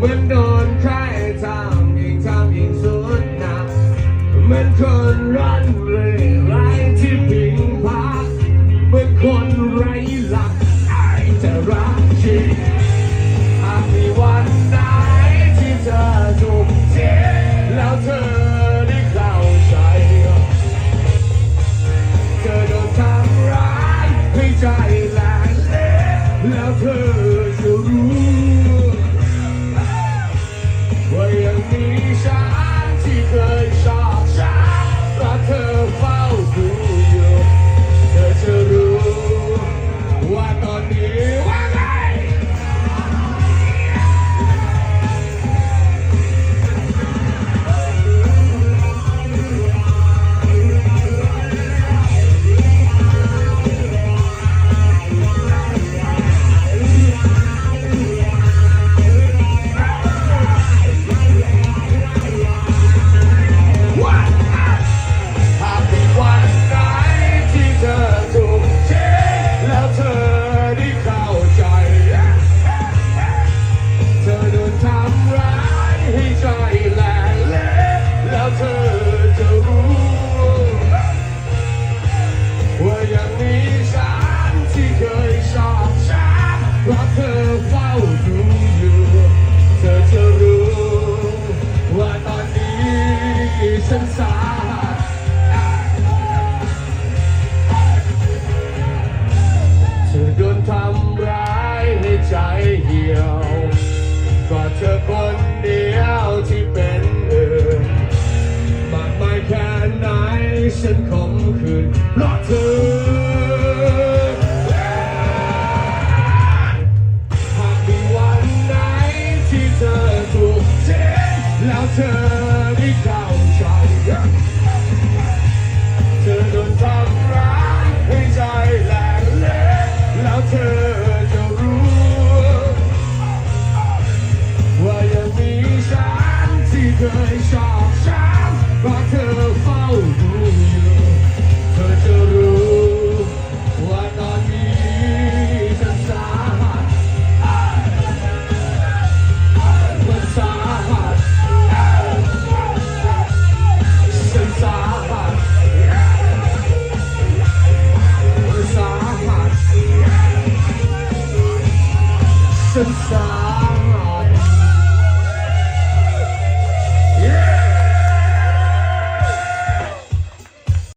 เหมือนโดนใครทำยิ่งทำยิ่งสุดหนักเหมือนคนรันเร่ไรที่พิงพักเหมือนคนไร้หลักอจะรัก ราะเธอเฝ้าดูอยู่ เธอจะรู้ ว่าตอนนี้ฉันสาหัสเธอโดนทำร้ายให้ใจเหี่ยวก็เธอคนเดียวที่เป็นเออมากมายแค่ไหนฉันคมคืนเพราะเธอ เคยชอบฉันเพราะเธอ